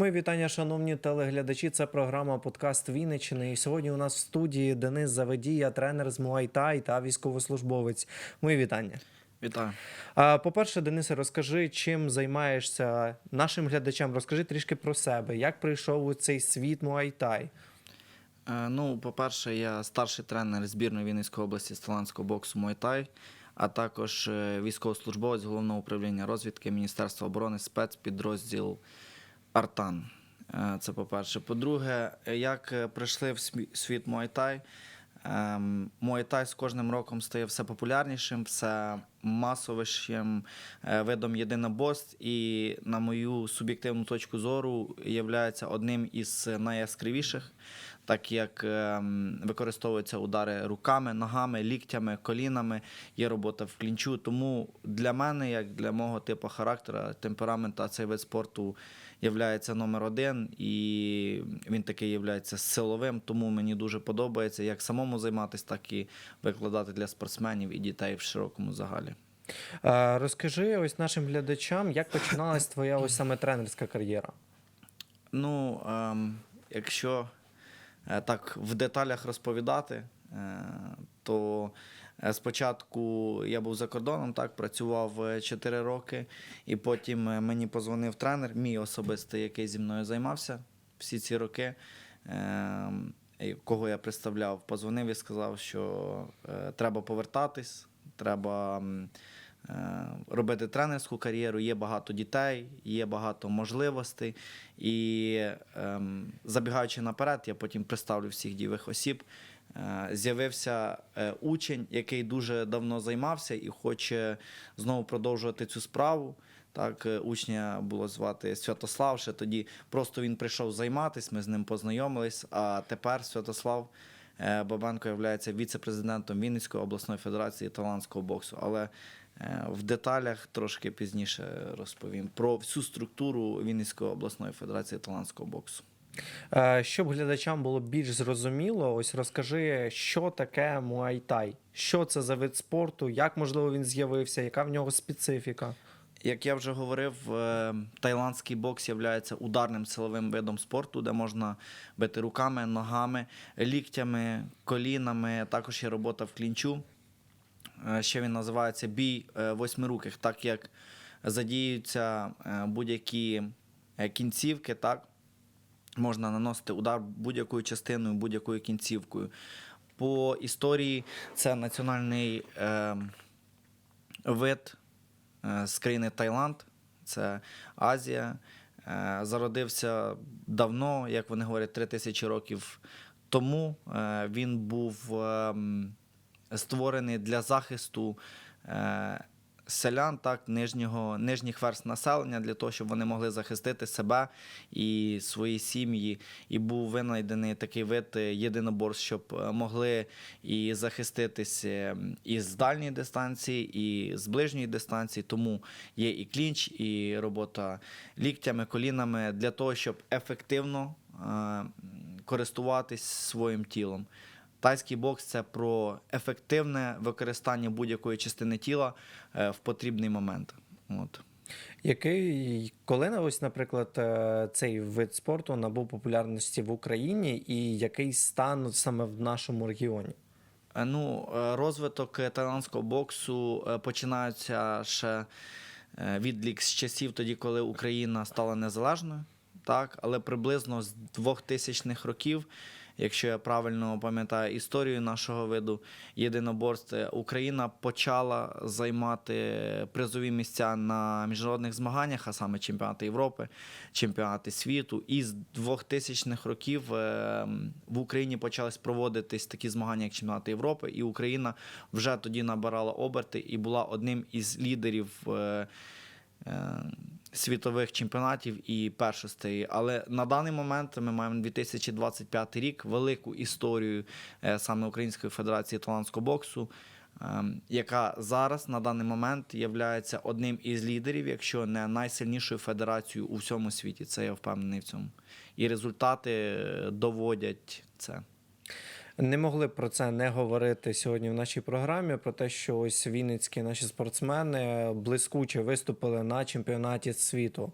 Мої вітання, шановні телеглядачі. Це програма Подкаст Вінниччини. І сьогодні у нас в студії Денис Заведія, тренер з Муайтай та військовослужбовець. Мої вітання. Вітаю. По-перше, Денисе, розкажи, чим займаєшся нашим глядачам. Розкажи трішки про себе, як прийшов у цей світ Муайтай. Е, Ну, по-перше, я старший тренер збірної Вінницької області з талантського боксу Муайтай, а також е, військовослужбовець головного управління розвідки Міністерства оборони спецпідрозділ Артан. Е, Це по-перше. По-друге, як е, прийшли в світ Муайтай. Ем, Муайтай з кожним роком стає все популярнішим, все масовішим е, видом єдиноборств і, на мою суб'єктивну точку зору, є одним із найяскравіших, так як ем, використовуються удари руками, ногами, ліктями, колінами, є робота в клінчу. Тому для мене, як для мого типу характера, темперамента, цей вид спорту являється номер один, і він такий є силовим, тому мені дуже подобається як самому займатися, так і викладати для спортсменів і дітей в широкому загалі. Розкажи ось нашим глядачам, як починалась твоя ось саме тренерська кар'єра. Ну, ем, якщо е, так в деталях розповідати, е, то спочатку я був за кордоном, так, працював 4 роки, і потім е, мені позвонив тренер, мій особистий, який зі мною займався всі ці роки. ем, Кого я представляв, позвонив і сказав, що е, треба повертатись, треба е, робити тренерську кар'єру. Є багато дітей, є багато можливостей. І ем, забігаючи наперед, я потім представлю всіх дієвих осіб. Е, З'явився е, учень, який дуже давно займався і хоче знову продовжувати цю справу. Так, е, учня було звати Святослав. Ще тоді просто він прийшов займатися, ми з ним познайомились. А тепер Святослав Бабенко є віце-президентом Вінницької обласної федерації талантського боксу. Але в деталях трошки пізніше розповім про всю структуру Вінницької обласної федерації талантського боксу. Е, Щоб глядачам було більш зрозуміло, ось розкажи, що таке Муайтай, що це за вид спорту, як можливо він з'явився, яка в нього специфіка. Як я вже говорив, е, тайландський бокс є ударним силовим видом спорту, де можна бити руками, ногами, ліктями, колінами. Також є робота в клінчу. Е, Ще він називається бій восьмируких, так як задіюються е, будь-які кінцівки, так можна наносити удар будь-якою частиною, будь-якою кінцівкою. По історії це національний е, вид е, з країни Таїланд, це Азія. Е, Зародився давно, як вони говорять, 3000 років тому. Е, Він був ем, створений для захисту е, селян, так, нижнього, нижніх верст населення, для того, щоб вони могли захистити себе і свої сім'ї. І був винайдений такий вид е, єдиноборств, щоб е, могли і захиститися і з дальньої дистанції, і з ближньої дистанції. Тому є і клінч, і робота ліктями, колінами для того, щоб ефективно е, користуватись своїм тілом. Тайський бокс це про ефективне використання будь-якої частини тіла е, в потрібний момент. От. Який коли ось, наприклад, е, цей вид спорту набув популярності в Україні, і який стан саме в нашому регіоні? Е, Ну, розвиток тайландського боксу починається ще відлік з часів тоді, коли Україна стала незалежною. Так, але приблизно з 2000-х років, якщо я правильно пам'ятаю історію нашого виду єдиноборств, е, Україна почала займати призові місця на міжнародних змаганнях, а саме чемпіонати Європи, чемпіонати світу. І з 2000-х років е, в Україні почались проводитись такі змагання, як чемпіонати Європи, і Україна вже тоді набирала оберти і була одним із лідерів. Е, е, Світових чемпіонатів і першостей. Але на даний момент ми маємо 2025 рік велику історію е, саме Української Федерації талантського боксу, ем, яка зараз на даний момент є одним із лідерів, якщо не найсильнішою федерацією у всьому світі. Це я впевнений в цьому. І результати е, доводять це. Не могли про це не говорити сьогодні в нашій програмі. Про те, що ось вінницькі наші спортсмени блискуче виступили на чемпіонаті світу.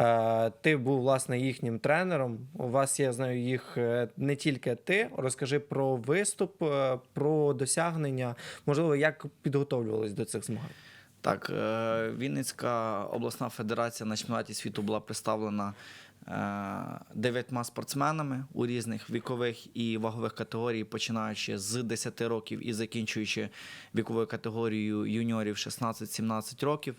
Е, Ти був власне їхнім тренером. У вас я знаю їх е, не тільки ти. Розкажи про виступ, е, про досягнення. Можливо, як підготовлювались до цих змагань. Так, Вінницька обласна федерація на чемпіонаті світу була представлена дев'ятьма спортсменами у різних вікових і вагових категорій, починаючи з 10 років і закінчуючи віковою категорією юніорів 16-17 років.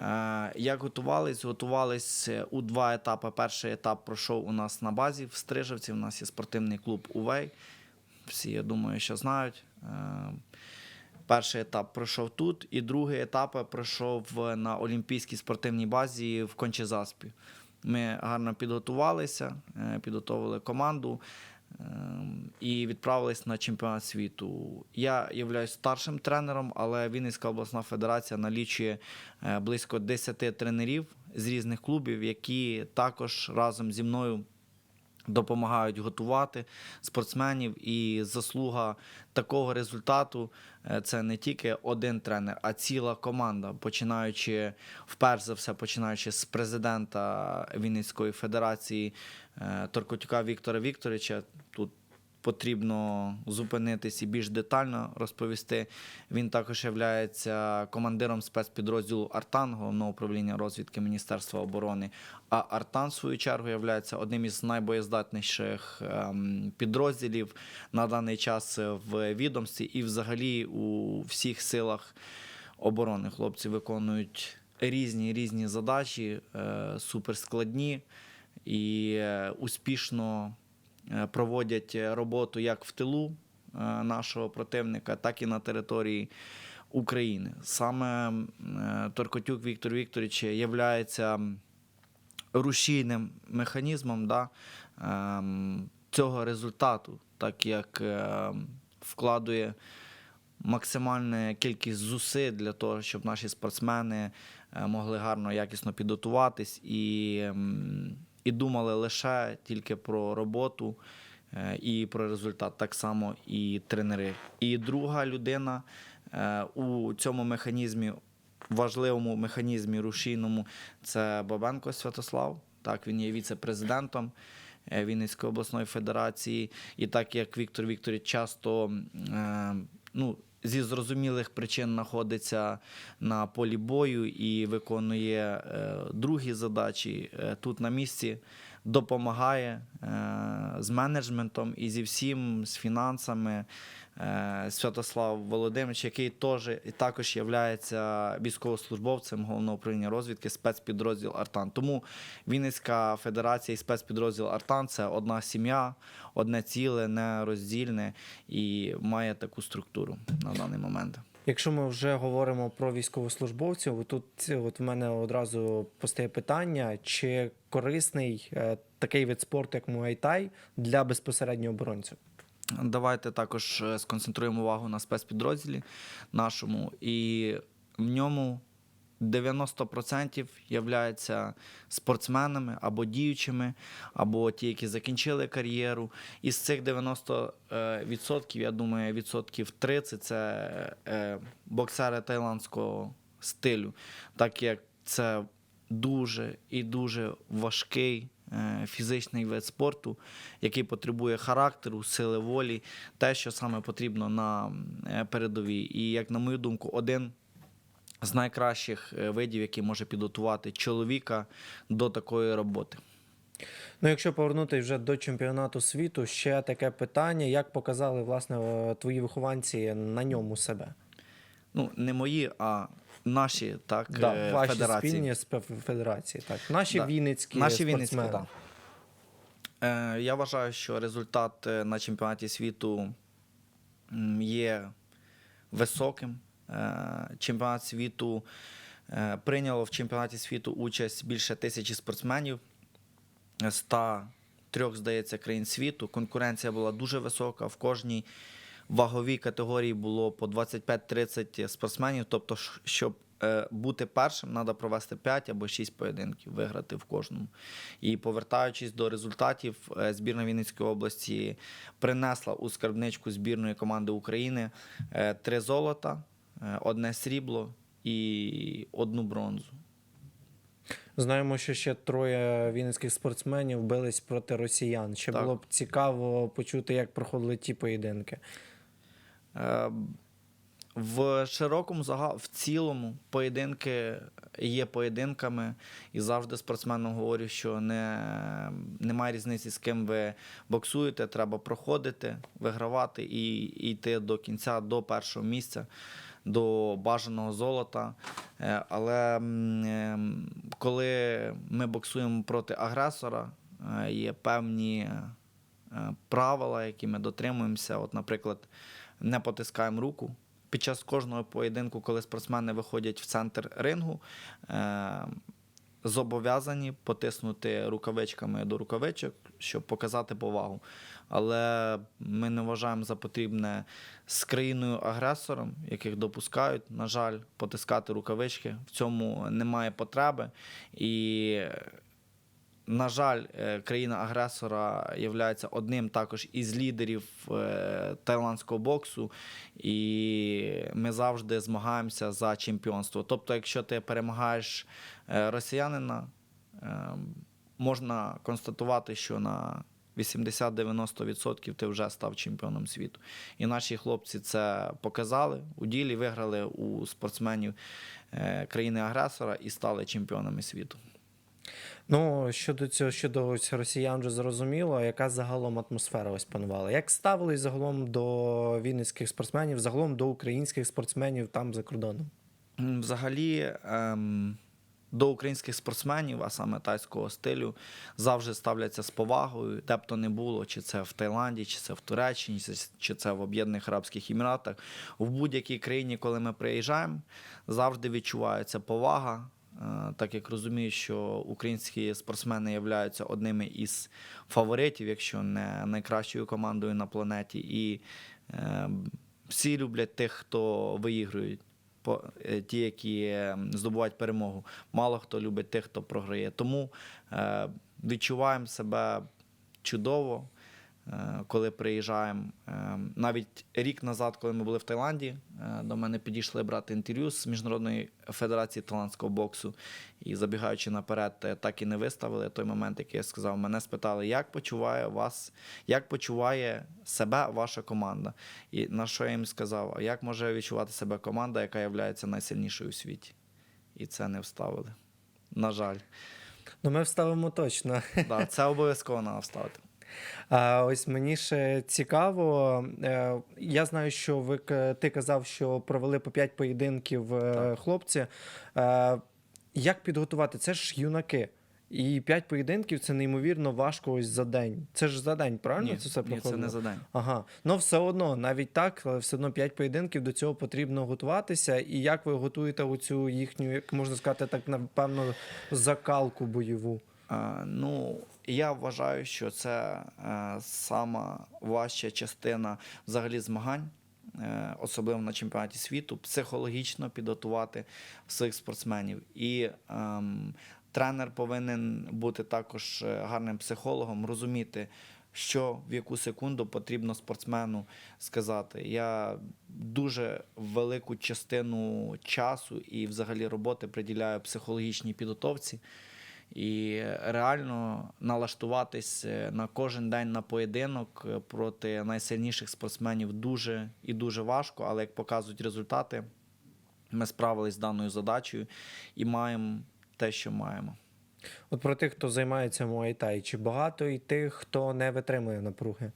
Е, Як готувались? Готувались у два етапи. Перший етап пройшов у нас на базі в Стрижевці. У нас є спортивний клуб Увей. Всі, я думаю, що знають. Е, Перший етап пройшов тут, і другий етап пройшов на Олімпійській спортивній базі в Кончезаспі. Ми гарно підготувалися, е, підготували команду е, і відправились на чемпіонат світу. Я являюсь старшим тренером, але Вінницька обласна федерація налічує е, близько 10 тренерів з різних клубів, які також разом зі мною допомагають готувати спортсменів. І заслуга такого результату е, це не тільки один тренер, а ціла команда. Починаючи вперше за все, починаючи з президента Вінницької федерації е, Торкотюка Віктора Вікторовича. Тут потрібно зупинитись і більш детально розповісти. Він також є командиром спецпідрозділу Артан головного управління розвідки Міністерства оборони. А Артан, в свою чергу, є одним із найбоєздатніших ем, підрозділів на даний час в відомстві і взагалі у всіх силах оборони. Хлопці виконують різні різні задачі, е, суперскладні і е, успішно проводять роботу як в тилу е, нашого противника, так і на території України. Саме е, Торкотюк Віктор Вікторович являється рушійним механізмом да, ем, цього результату, так як вкладує максимальну кількість зусиль для того, щоб наші спортсмени е, могли гарно, якісно підготуватись і, і думали лише тільки про роботу е, і про результат, так само і тренери. І друга людина е, у цьому механізмі, важливому механізмі рушійному, це Бабенко Святослав. Так, він є віце-президентом е, Вінницької обласної федерації. І так як Віктор Вікторович часто ну, зі зрозумілих причин знаходиться на полі бою і виконує е, другі задачі е, тут на місці, допомагає е, з менеджментом і зі всім, з фінансами. Е, Святослав Володимирович, який теж і також є військовослужбовцем головного управління розвідки спецпідрозділ Артан. Тому Вінницька федерація і спецпідрозділ Артан це одна сім'я, одне ціле, нероздільне і має таку структуру на даний момент. Якщо ми вже говоримо про військовослужбовців, тут от в мене одразу постає питання, чи корисний е, такий вид спорту, як муайтай, для безпосередньо оборонців? Давайте також е, сконцентруємо увагу на спецпідрозділі нашому, і в ньому 90% являються спортсменами або діючими, або ті, які закінчили кар'єру. Із цих 90%, я думаю, відсотків 30 це е, боксери тайландського стилю, так як це дуже і дуже важкий е, фізичний вид спорту, який потребує характеру, сили волі, те, що саме потрібно на е, передовій. І, як на мою думку, один з найкращих е, видів, який може підготувати чоловіка до такої роботи. Ну, якщо повернутися вже до чемпіонату світу, ще таке питання: як показали власне е, твої вихованці на ньому себе? Ну, не мої, а наші так, Да, е, ваші федерації. спільні федерації, так. Наші Да. вінницькі Наші Вінницькі, спортсмени. так. Е, я вважаю, що результат е, на чемпіонаті світу м, є високим. Е, Чемпіонат світу е, прийняло в чемпіонаті світу участь більше тисячі спортсменів з 103, здається, країн світу. Конкуренція була дуже висока. В кожній ваговій категорії було по 25-30 спортсменів. Тобто, щоб е, бути першим, треба провести 5 або 6 поєдинків, виграти в кожному. І повертаючись до результатів, е, збірна Вінницької області принесла у скарбничку збірної команди України е, три золота, одне срібло і одну бронзу. Знаємо, що ще троє вінницьких спортсменів бились проти росіян. Ще Так. було б цікаво почути, як проходили ті поєдинки. Е, В широкому загал, в цілому, поєдинки є поєдинками, і завжди спортсменам говорю, що не, немає різниці, з ким ви боксуєте, треба проходити, вигравати і, і йти до кінця, до першого місця, до бажаного золота. Е, Але ем, коли ми боксуємо проти агресора, е, є певні правила, які ми дотримуємося. От, наприклад, не потискаємо руку. Під час кожного поєдинку, коли спортсмени виходять в центр рингу, е, зобов'язані потиснути рукавичками до рукавичок, щоб показати повагу. Але ми не вважаємо за потрібне з країною-агресором, яких допускають, на жаль, потискати рукавички. В цьому немає потреби. І на жаль, е, країна-агресора є одним також із лідерів е, тайландського боксу, і ми завжди змагаємося за чемпіонство. Тобто, якщо ти перемагаєш е, росіянина, можна констатувати, що на 80-90% ти вже став чемпіоном світу. І наші хлопці це показали у ділі, виграли у спортсменів країни-агресора і стали чемпіонами світу. Ну, щодо цього, щодо росіян вже зрозуміло, яка загалом атмосфера ось панувала? Як ставились загалом до вінницьких спортсменів, загалом до українських спортсменів там за кордоном? Взагалі, ем, до українських спортсменів, а саме тайського стилю, завжди ставляться з повагою, де б то не було, чи це в Таїланді, чи це в Туреччині, чи це в Об'єднаних Арабських Еміратах. В будь-якій країні, коли ми приїжджаємо, завжди відчувається повага. Е, Так як розумію, що українські спортсмени являються одними із фаворитів, якщо не найкращою командою на планеті, і е, всі люблять тих, хто виігрують е, ті, які здобувають перемогу. Мало хто любить тих, хто програє. Тому відчуваємо себе чудово, коли приїжджаємо. Е, навіть рік назад, коли ми були в Таїланді, е, до мене підійшли брати інтерв'ю з Міжнародної федерації талантського боксу. І забігаючи наперед, е, так і не виставили той момент, який я сказав. Мене спитали, як почуває вас, як почуває себе ваша команда. І на що я їм сказав, а як може відчувати себе команда, яка є найсильнішою у світі? І це не вставили. На жаль, Ну, ми вставимо точно. да, це обов'язково треба вставити. А ось мені ще цікаво. е, Я знаю, що ви ти казав, що провели по 5 поєдинків е, Так. хлопці. Е, Як підготувати? Це ж юнаки. І 5 поєдинків це неймовірно важко ось за день. Це ж за день, правильно? Ні, це все ні, це не за день. Ага, ну все одно, навіть так, але все одно 5 поєдинків до цього потрібно готуватися. І як ви готуєте оцю їхню, як можна сказати, так напевно, закалку бойову? Е, Ну, я вважаю, що це е, сама важча частина взагалі змагань, е, особливо на чемпіонаті світу, психологічно підготувати своїх спортсменів. І ем, тренер повинен бути також гарним психологом, розуміти, що в яку секунду потрібно спортсмену сказати. Я дуже велику частину часу і взагалі роботи приділяю психологічній підготовці. І реально налаштуватись е, на кожен день на поєдинок е, проти найсильніших спортсменів дуже і дуже важко, але як показують результати, ми справились з даною задачею і маємо те, що маємо. От про тих, хто займається муайтай, чи багато і тих, хто не витримує напруги?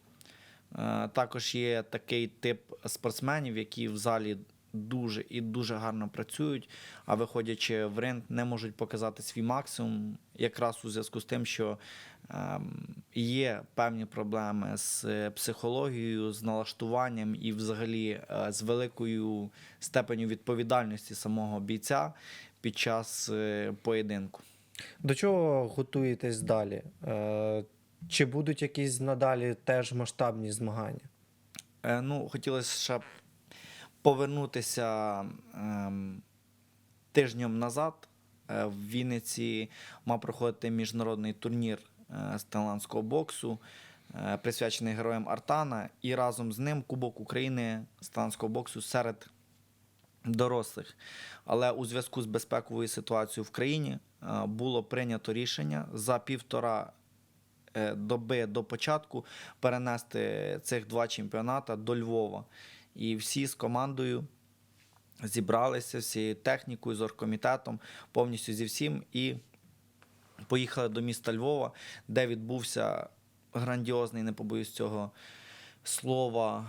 Е, Також є такий тип спортсменів, які в залі дуже і дуже гарно працюють, а виходячи в ринг, не можуть показати свій максимум, якраз у зв'язку з тим, що ем, є певні проблеми з е, психологією, з налаштуванням і, взагалі, е, з великою степеню відповідальності самого бійця під час е, поєдинку. До чого готуєтесь далі? Чи будуть якісь надалі теж масштабні змагання? Ну, хотілося ще повернутися ем, тижнем назад е, в Вінниці мав проходити міжнародний турнір е, з таїландського боксу, е, присвячений героям Артана, і разом з ним Кубок України з таїландського боксу серед дорослих. Але у зв'язку з безпековою ситуацією в країні було прийнято рішення за півтора доби до початку перенести цих два чемпіоната до Львова. І всі з командою зібралися, всією технікою, з оргкомітетом, повністю зі всім. І поїхали до міста Львова, де відбувся грандіозний, не побоюсь цього слова,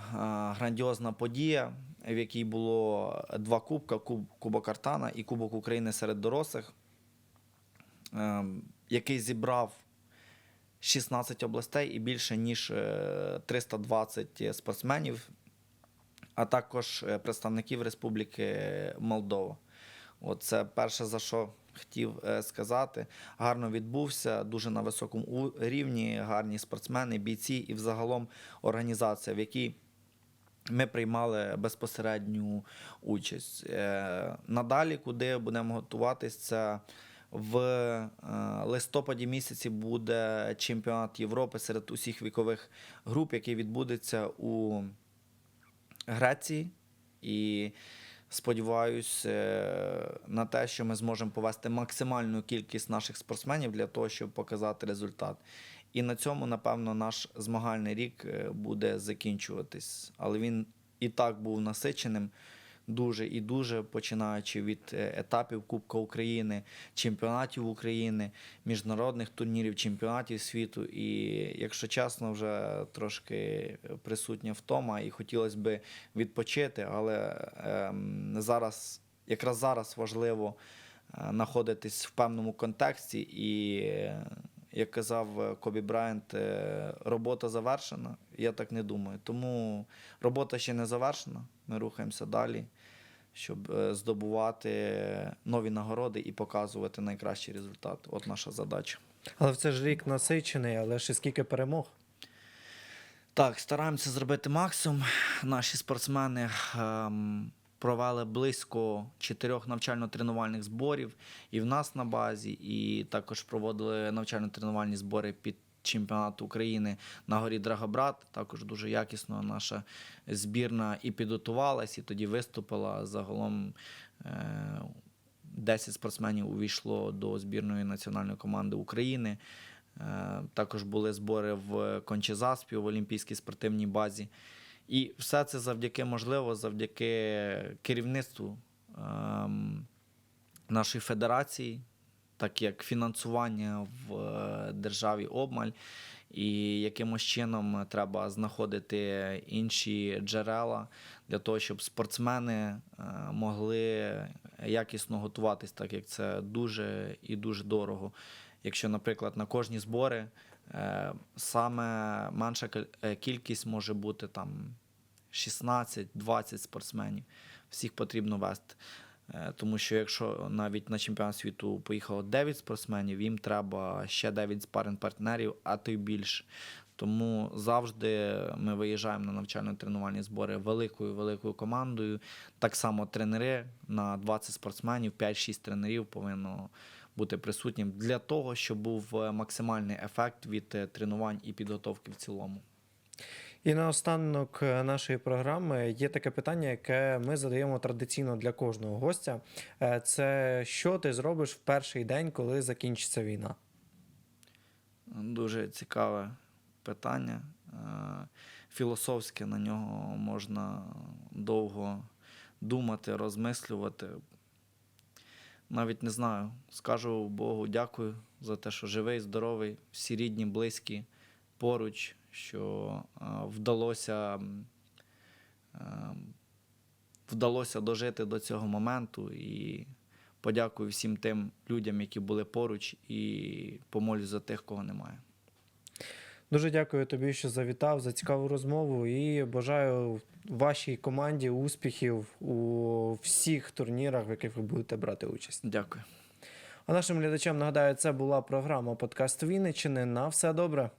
грандіозна подія, в якій було два кубка: Куб, Кубок Артана і Кубок України серед дорослих, ем, який зібрав 16 областей і більше ніж е, 320 спортсменів, а також е, представників Республіки Молдова. От це перше за що хотів е, сказати. Гарно відбувся, дуже на високому рівні, гарні спортсмени, бійці і взагалом організація, в якій ми приймали безпосередню участь. Е, Надалі, куди будемо готуватись, це в листопаді місяці буде чемпіонат Європи серед усіх вікових груп, який відбудеться у Греції. І сподіваюся е, на те, що ми зможемо повести максимальну кількість наших спортсменів для того, щоб показати результат. І на цьому, напевно, наш змагальний рік е, буде закінчуватись. Але він і так був насиченим дуже і дуже, починаючи від е, етапів Кубка України, чемпіонатів України, міжнародних турнірів, чемпіонатів світу. І, якщо чесно, вже трошки присутня втома, і хотілося б відпочити, але ем, зараз, якраз зараз важливо е, знаходитись в певному контексті і. Як казав е, Кобі Брайант, е, робота завершена. Я так не думаю. Тому робота ще не завершена. Ми рухаємося далі, щоб е, здобувати нові нагороди і показувати найкращий результат. От наша задача. Але в це ж рік насичений, але ще скільки перемог. Так, стараємося зробити максимум. Наші спортсмени ем, провели близько чотирьох навчально-тренувальних зборів і в нас на базі, і також проводили навчально-тренувальні збори під чемпіонат України на горі Драгобрат. Також дуже якісно наша збірна і підготувалась, і тоді виступила. Загалом е, 10 спортсменів увійшло до збірної національної команди України. Е, Також були збори в Кончезаспі в Олімпійській спортивній базі. І все це завдяки, можливо, завдяки керівництву ем, нашої федерації, так як фінансування в е, державі обмаль, і якимось чином треба знаходити інші джерела для того, щоб спортсмени е, могли якісно готуватись, так як це дуже і дуже дорого. Якщо, наприклад, на кожні збори саме менша е, кількість може бути там 16-20 спортсменів. Всіх потрібно вести. Е, Тому що якщо навіть на чемпіонат світу поїхало 9 спортсменів, їм треба ще 9 спаринг партнерів, а то й більше. Тому завжди ми виїжджаємо на навчально-тренувальні збори великою великою командою. Так само тренери на 20 спортсменів, 5-6 тренерів повинно бути присутнім для того, щоб був е, максимальний ефект від е, тренувань і підготовки в цілому. І наостанок е, нашої програми є таке питання, яке ми задаємо традиційно для кожного гостя. Це що ти зробиш в перший день, коли закінчиться війна? Дуже цікаве питання. Філософське на нього можна довго думати, розмислювати. Навіть не знаю. Скажу Богу дякую за те, що живий, здоровий, всі рідні, близькі поруч, що е, вдалося, е, вдалося дожити до цього моменту. І подякую всім тим людям, які були поруч, і помолюсь за тих, кого немає. Дуже дякую тобі, що завітав за цікаву розмову і бажаю вашій команді успіхів у всіх турнірах, в яких ви будете брати участь. Дякую. А нашим глядачам нагадаю, це була програма Подкаст Вінничини. На все добре.